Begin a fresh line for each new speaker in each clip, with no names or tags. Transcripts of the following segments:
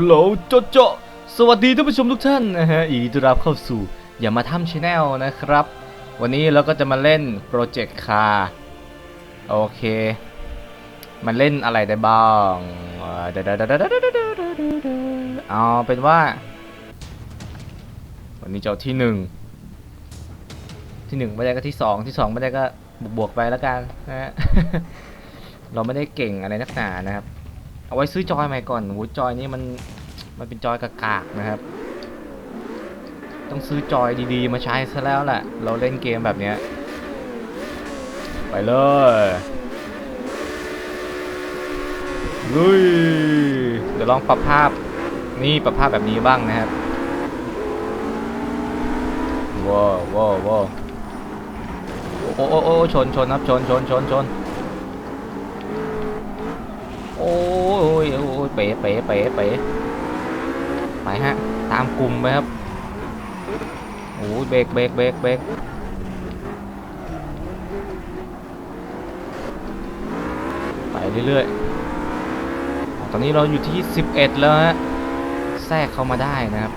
ฮัลโหลโจโจสวัสดีท่านผู้ชมทุกท่านนะฮะยินดีต้อนรับเข้าสู่อย่ามาทำชแนลนะครับ วันนี้เราก็จะมาเล่นโปรเจกต์คาโอเค มันเล่นอะไรได้บ้างเอ่อเดี๋ยวเดี๋ยวเดี๋ยวเดี๋ยวเดี๋ยวเดี๋ยวเดี๋ยวเอาเป็นว่า วันนี้เจะเอาที่หนึ่งที่หนึ่งไม่ได้ก็ที่สองที่สองไม่ได้ก็บวกบวกไปแล้วกันนะฮะเราไม่ได้เก่งอะไรนักหนานะครับ เอาไว้ซื้อจอยใหม่ก่อนโอ้จอยนี้มันมันเป็นจอยกากๆนะครับ ต้องซื้อจอยดีๆ มาใช้ซะแล้วแหละ เราเล่นเกมแบบเนี้ย ไปเลยลุยเดี๋ยวลองปรับภาพนี่ปรับภาพแบบนี้บ้างนะครับว้าวว้าวว้าวโอ้โอ้โอ้ชนชนครับชนชนชนชนโอ้ ยโอ้ยเป๋เป๋เป๋เป๋ไปฮะ ตามกลุ่มไปครับโอ้ยเบรกเบรกเบรกเบรกไปเรื่อยๆ ตอนนี้เราอยู่ที่ 11 แล้วฮะ แทรกเข้ามาได้นะครับ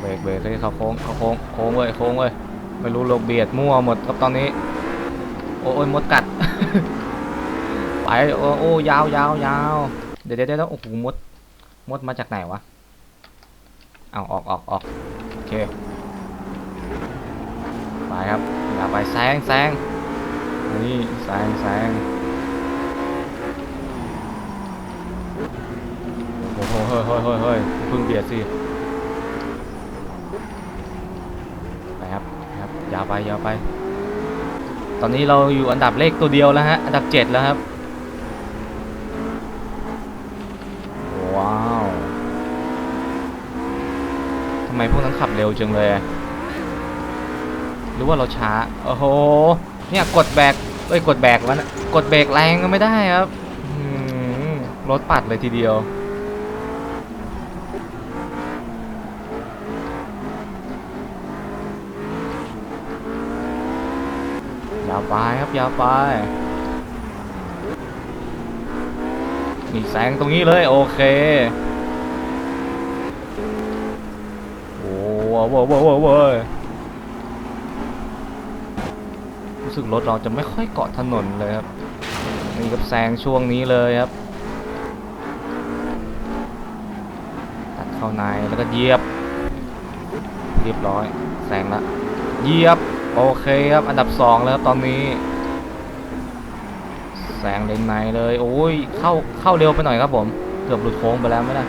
เบรกเบรกเลยเขาโค้งเขาโค้งโค้งเว้ยโค้งเว้ยไม่รู้ลงเบียดมั่วหมดครับตอนนี้ โอ้ยมดกัด ไปโอ้โอ้ยาวยาวยาวเดี๋ยวเดี๋ยวเดี๋ยวโอ้โหมดมดมาจากไหนวะเอาออกออกออกโอเคไปครับอย่าไปแซงแซงนี่แซงแซงโอ้โหเฮ้ยเฮ้ยเฮ้ยเฮ้ยเพิ่งเบียดสิไปครับครับอย่าไปอย่าไป ตอนนี้เราอยู่อันดับเลขตัวเดียวแล้วฮะอันดับเจ็ดแล้วครับ ว้าว ทำไมพวกนั้นขับเร็วจังเลยหรือว่าเราช้า โอ้โห เนี่ยกดแบกเอ้ยกดแบกแล้วนะกดเบรกแรงก็ไม่ได้ครับรถปัดเลยทีเดียว ยาวไปครับยาวไปนี่แซงตรงนี้เลย โอเค โอ้ โว้โว้โว้โว้รู้สึกรถเราจะไม่ค่อยเกาะถนนเลยครับนี่กับแซงช่วงนี้เลยครับ ตัดเข้าในแล้วก็เหยียบ เรียบร้อยแซงละเหยียบ โอเคครับอันดับสองแล้วครับตอนนี้แซงเลนในเลย โอ้ยเข้าเข้าเร็วไปหน่อยครับผม เกือบหลุดโค้งไปแล้วไหมนะ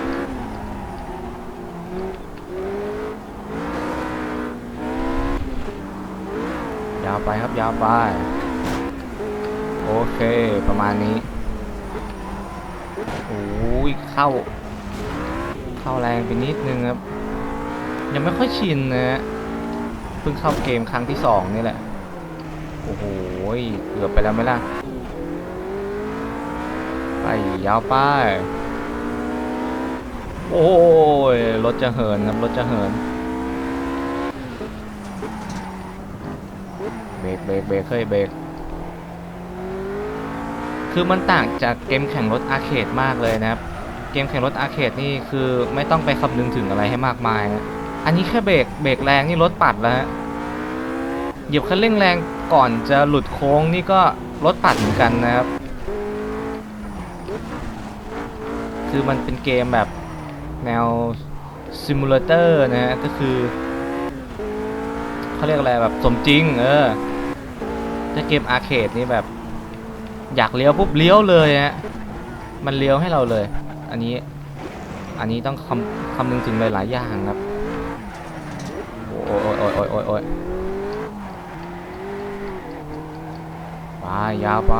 ยาวไปครับยาวไป โอเคประมาณนี้โอ้ยเข้า เข้าแรงไปนิดนึงครับ ยังไม่ค่อยชินนะเพิ่งเข้าเกมครั้งที่สองนี่แหละ โอ้โหเกือบไปแล้วไหมล่ะ ไปยาวไปโอ้ยรถจะเหินครับรถจะเหิน เบรกเบรกเบรกเคยเบรกคือมันต่างจากเกมแข่งรถอาร์เคดมากเลยนะครับ เกมแข่งรถอาร์เคดนี่คือไม่ต้องไปคำนึงถึงอะไรให้มากมายนะอันนี้แค่เบรกเบรกแรงนี่รถปัดแล้วเหยียบคันเร่งแรงก่อนจะหลุดโค้งนี่ก็รถปัดเหมือนกันนะครับ คือมันเป็นเกมแบบแนวซิมูเลเตอร์นะฮะก็คือเขาเรียกอะไรแบบสมจริง เออ ถ้าเกมอาร์เคดนี่แบบ อยากเลี้ยวปุ๊บเลี้ยวเลยฮะมันเลี้ยวให้เราเลย อันนี้อันนี้ต้องคำคำนึงถึงหลายๆอย่างครับโอ้ยโอ้ยโอ้ยโอ้ยโอ้ยไปยาวไป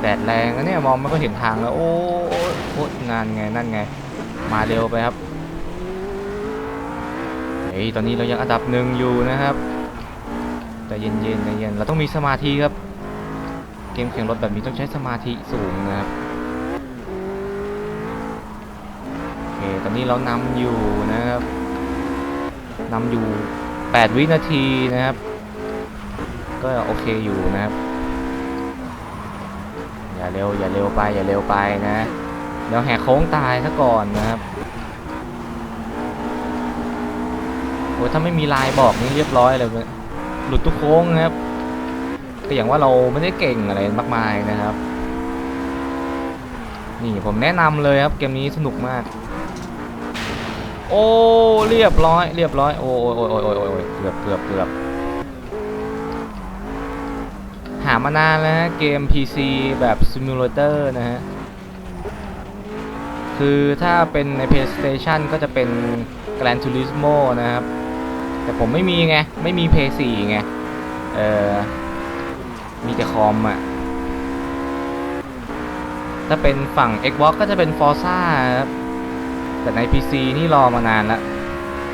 แดดแรงนะเนี่ยมองไม่ก็เห็นทางแล้วโอ้ยโอ้ยงานไงนั่นไง มาเร็วไปครับ ฮ้ยตอนนี้เรายังอันดับหนึ่งอยู่นะครับ แต่เย็นๆใจเย็นเราต้องมีสมาธิครับ เกมแข่งรถแบบนี้ต้องใช้สมาธิสูงนะครับโอเคตอนนี้เรานำอยู่นะครับนำอยู่ 8 วินาทีนะครับ ก็โอเคอยู่นะครับ อย่าเร็วอย่าเร็วไปอย่าเร็วไปนะเดี๋ยวแหกโค้งตายซะก่อนนะครับ โอ้ยถ้าไม่มีลายบอกนี่เรียบร้อยเลยหลุดทุกโค้งนะครับแต่อย่างว่าเราไม่ได้เก่งอะไรมากมายนะครับ นี่ผมแนะนำเลยครับเกมนี้สนุกมาก โอ้เรียบร้อย เรียบร้อยโอ้ยโอ้ยโอ้ยโอ้ยโอ้ยโอ้ยเกือบเกือบเกือบหามานานแล้วฮะเกม PC แบบซิมูเลเตอร์นะฮะคือถ้าเป็นใน PlayStation ก็จะเป็น Gran Turismo นะครับ แต่ผมไม่มีไง ไม่มี PS4 ไง เออ มีแต่คอมอะ ถ้าเป็นฝั่ง Xbox ก็จะเป็น Forza ครับแต่ใน PC นี่รอมานานแล้ว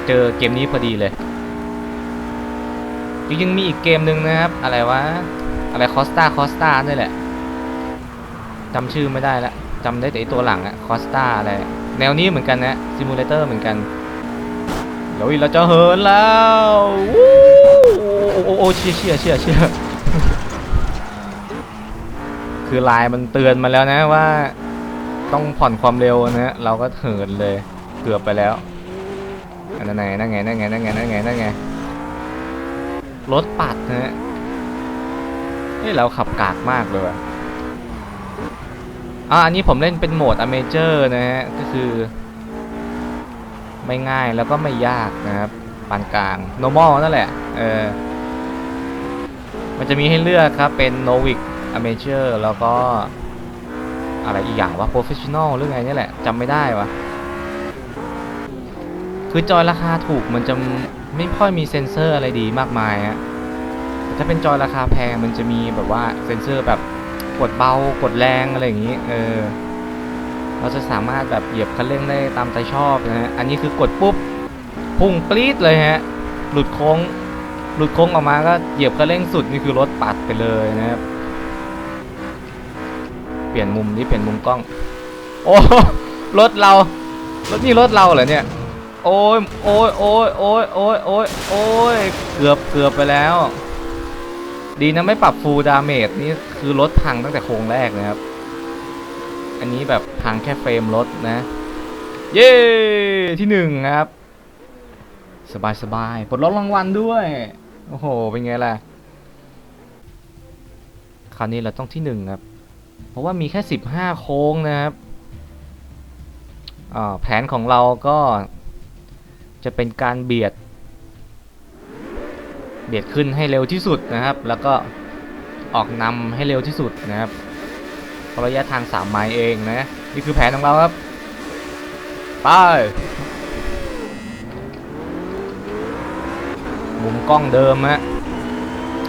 เจอเกมนี้พอดีเลย จริงๆมีอีกเกมหนึ่งนะครับ อะไรวะ อะไรคอสตาคอสตานี่แหละจำชื่อไม่ได้ละจำได้แต่ตัวหลังอะคอสตาอะไร แนวนี้เหมือนกันนะซิมูเลเตอร์เหมือนกัน เดี๋ยเราจะเหินแล้ววู้โอ้โอ้โอ้เชี่ยเชี่ยเชี่ยเชี่ยคือไลน์มันเตือนมาแล้วนะว่า ต้องผ่อนความเร็วนะฮะเราก็เหินเลยเกือบไปแล้วอันนั้นไงนั่นไงนั่นไงนั่นไงนั่นไงนั่นไงรถปัดนะฮะเฮ้ยเราขับกากมากเลยว่ะอะอันนี้ผมเล่นเป็นโหมดอเมเจอร์นะฮะก็คือ ไม่ง่ายแล้วก็ไม่ยากนะครับปานกลาง normal นั่นแหละเออมันจะมีให้เลือกครับเป็น novic amateur แล้วก็อะไรอีกอย่างว่า professional หรือไงนี่แหละจำไม่ได้วะคือจอยราคาถูกมันจะไม่ค่อยมีเซ็นเซอร์อะไรดีมากมายฮะแต่ถ้าเป็นจอยราคาแพงมันจะมีแบบว่าเซ็นเซอร์แบบกดเบากดแรงอะไรอย่างนี้ เออ เราจะสามารถแบบเหยียบคันเร่งได้ตามใจชอบนะฮะ อันนี้คือกดปุ๊บพุ่งปรี๊ดเลยฮะ หลุดโค้ง หลุดโค้งออกมาก็เหยียบคันเร่งสุดนี่คือรถปัดไปเลยนะครับ เปลี่ยนมุมนี่เปลี่ยนมุมกล้อง โอ้รถเรา รถนี่รถเราเหรอเนี่ย โอ้ยโอ้ยโอ้ยโอ้ยโอ้ยโอ้ยโอ้ยเกือบเกือบไปแล้ว ดีนะไม่ปรับฟูลดาเมจนี่คือรถพังตั้งแต่โครงแรกนะครับ อันนี้แบบพังแค่เฟรมรถนะ เย้ที่หนึ่งครับ สบายสบายปลดล็อกรางวัลด้วย โอ้โห เป็นไงล่ะ คราวนี้เราต้องที่หนึ่งครับ เพราะว่ามีแค่15โค้งนะครับแผนของเราก็จะเป็นการเบียด เบียดขึ้นให้เร็วที่สุดนะครับ แล้วก็ออกนำให้เร็วที่สุดนะครับ เพราะระยะทาง3ไมล์เองนะ นี่คือแผนของเราครับ ไป มุมกล้องเดิมฮะ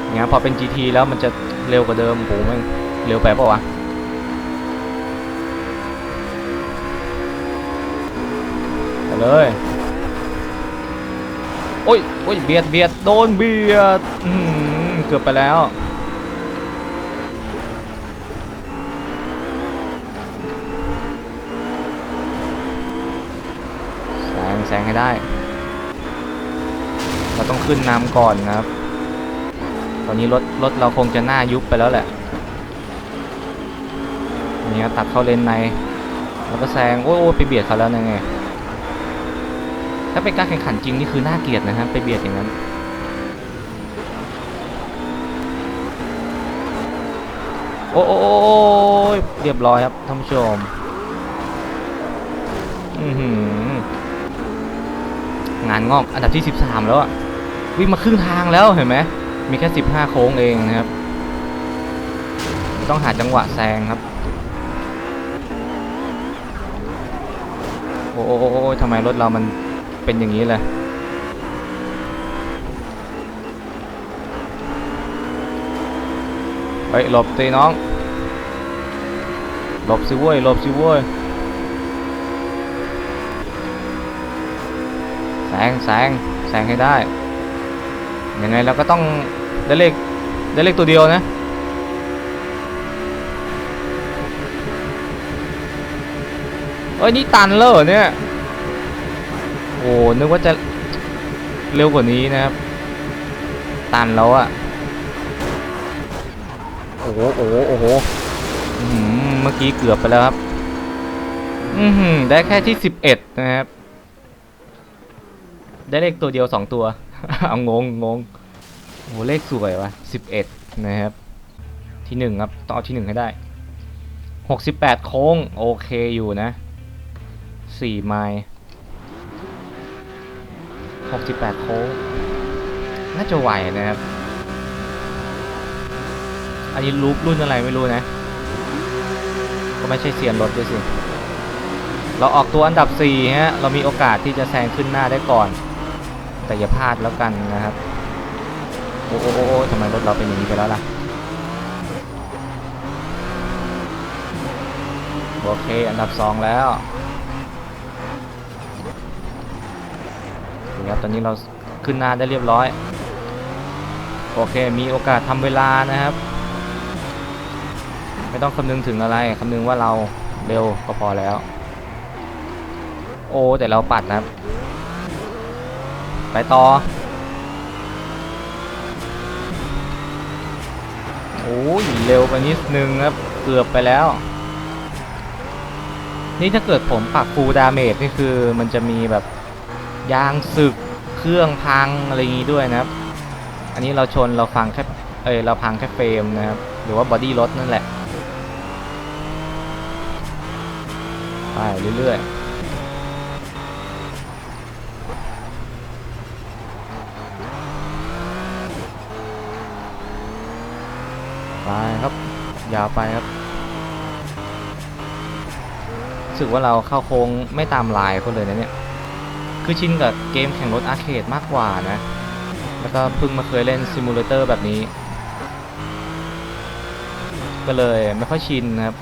เนี่ยพอเป็น GT แล้วมันจะเร็วกว่าเดิมโหมันเร็วไปเปล่าวะไปเลย โอ้ยโอ้ยเบียดเบียดโดนเบียด เกือบไปแล้ว แซ งแซงให้ได้ เราต้องขึ้นน้ำก่อนนะครับ ตอนนี้รถรถเราคงจะหน้ายุบไปแล้วแหละนี่ตัดเข้าเลนใน แล้วก็แซงโอ้โอ้ไปเบียดเขาแล้วยังไงถ้าเป็นการแข่งขันจริงนี่คือน่าเกลียดนะฮะไปเบียดอย่างนั้นโอ้โอ้โอ้เรียบร้อยครับท่านผู้ชม อือหือ งานงอกอันดับที่ 13 แล้วอะวิ่งมาครึ่งทางแล้วเห็นไหมมีแค่ 15 โค้งเองนะครับ ต้องหาจังหวะแซงครับ โอ้โอ้ทำไมรถเรามันเป็นอย่างนี้เลยเฮ้ยหลบตีน้อง หลบสิเว้ยหลบสิเว้ย แซ งแซงแซงให้ได้ยังไงเราก็ต้องได้เลขได้เลขตัวเดียวนะเอ้ยนี่ตันแล้วเนี่ยโอ้นึกว่าจะเร็วกว่านี้นะครับ ตันแล้วอะโอ้โหโอ้โหโอ้โหเมื่อกี้เกือบไปแล้วครับ อืได้แค่ที่สิบเอ็ดนะครับ ได้เลขตัวเดียวสองตัว เอางงงงโหเลขสวยวะสิบเอ็ดนะครับ ที่หนึ่งครับต้องเอาที่หนึ่งให้ได้หกสิบแปดโค้ง โอเคอยู่นะสี่ไมล์หกสิบแปดโค้ง น่าจะไหวนะครับ อันนี้ลูปรุ่นอะไรไม่รู้นะ ก็ไม่ใช่เซียนรถด้วยสิเราออกตัวอันดับ4ฮะ เรามีโอกาสที่จะแซงขึ้นหน้าได้ก่อน แต่อย่าพลาดแล้วกันนะครับ โอ้โอ้โอ้ทำไมรถเราเป็นอย่างนี้ไปแล้วล่ะ โอเค อันดับ2แล้วครับตอนนี้เราขึ้นหน้าได้เรียบร้อย โอเค มีโอกาสทำเวลานะครับ ไม่ต้องคำนึงถึงอะไรคำนึงว่าเราเร็วก็พอแล้ว โอ้แต่เราปัดนะครับ ไปต่อ โอ้ยเร็วไปนิดนึงครับ เกือบไปแล้ว นี่ถ้าเกิดผมปักฟูดาเมจนี่คือมันจะมีแบบยางสึกเครื่องพังอะไรอย่างงี้ด้วยนะครับ อันนี้เราชนเราฟังแค่เอ้ยเราพังแค่เฟรมนะครับ หรือว่าบอดี้รถนั่นแหละ ไปเรื่อยๆ ไปครับ ยาวไปครับรู้สึกว่าเราเข้าโค้งไม่ตามลายเขาเลยนะเนี่ย คือชินกับเกมแข่งรถอาร์เคดมากกว่านะ แล้วก็เพิ่งมาเคยเล่นซิมูเลเตอร์แบบนี้ ก็เลยไม่ค่อยชินครับ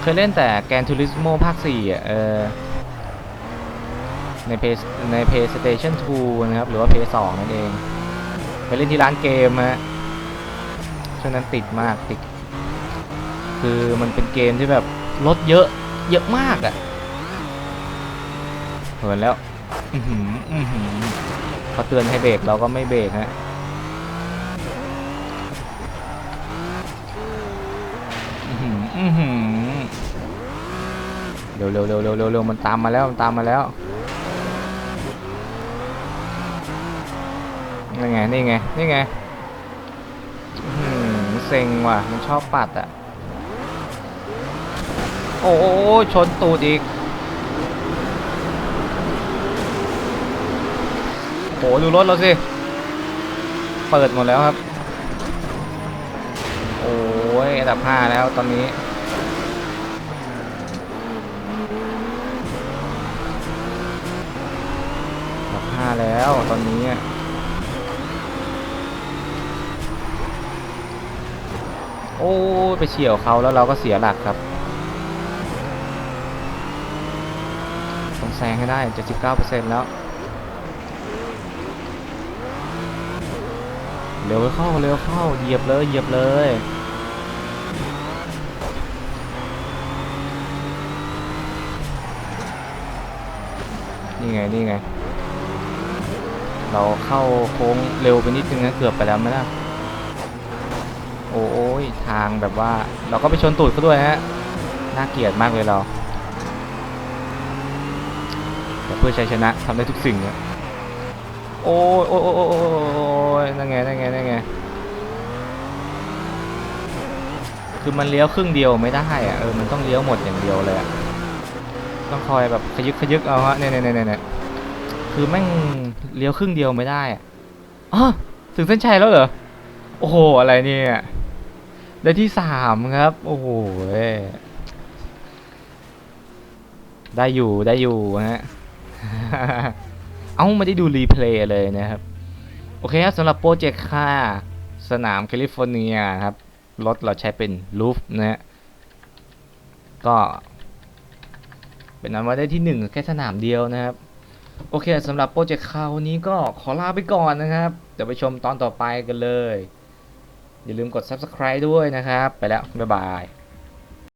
เคยเล่นแต่แกนทูริสโมภาค4อะเออใน Play ใน PlayStation 2 นะครับ หรือว่า Play 2นั่นเอง ไปเล่นที่ร้านเกมฮะ ช่วงนั้นติดมากติด คือมันเป็นเกมที่แบบรถเยอะ เยอะมากอะ่ะเหินแล้วเขาเตือนให้เบรกเราก็ไม่เบรกฮะเร็วเร็วเร็วเร็วเร็วเร็วมันตามมาแล้วมันตามมาแล้วนี่ไงนี่ไงนี่ไง เซ็งว่ะ มันชอบปัดอะโอ้โอ้โอ้ชนตูดอีกโหดูรถเราสิ เปิดหมดแล้วครับ โอ้ยอันดับห้าแล้วตอนนี้ อันดับห้าแล้วตอนนี้อะ โอ้ไปเฉียวเขาแล้วเราก็เสียหลักครับต้องแซงให้ได้ 79%แล้ว เร็วเข้าเร็วเข้าเหยียบเลยเหยียบเลยนี่ไงนี่ไง เราเข้าโค้งเร็วไปนิดนึงนะเกือบไปแล้วไหมล่ะ โอ้ยทางแบบว่า เราก็ไปชนตูดเขาด้วยฮะน่าเกลียดมากเลยเราแต่เพื่อชัยชนะทำได้ทุกสิ่งเนี่ยโอ้ยโอ้ยโอ้ยโอ้ยโอ้ยโอ้ยนั่นไงนั่นไงนั่นไงคือมันเลี้ยวครึ่งเดียวไม่ได้อะเออมันต้องเลี้ยวหมดอย่างเดียวเลยอะต้องคอยแบบขยึกขยึกเอาฮะเนี่ยเนี่ยเนี่ยเนี่ยคือแม่งเลี้ยวครึ่งเดียวไม่ได้อะอ๋อถึงเส้นชัยแล้วเหรอโอ้โหอะไรเนี่ย ได้ที่สามครับ โอ้โหได้อยู่ได้อยู่ฮะ เอ้าไม่ได้ดูรีเพลย์เลยนะครับ โอเคครับสำหรับโปรเจกต์ค่าสนามแคลิฟอร์เนียครับ รถเราใช้เป็นลูฟนะฮะ ก็ เป็นนั้นว่าได้ที่หนึ่งแค่สนามเดียวนะครับ โอเคสำหรับโปรเจกต์คราวนี้ก็ขอลาไปก่อนนะครับ เดี๋ยวไปชมตอนต่อไปกันเลย อย่าลืมกด subscribe ด้วยนะครับ ไปแล้ว บ๊ายบาย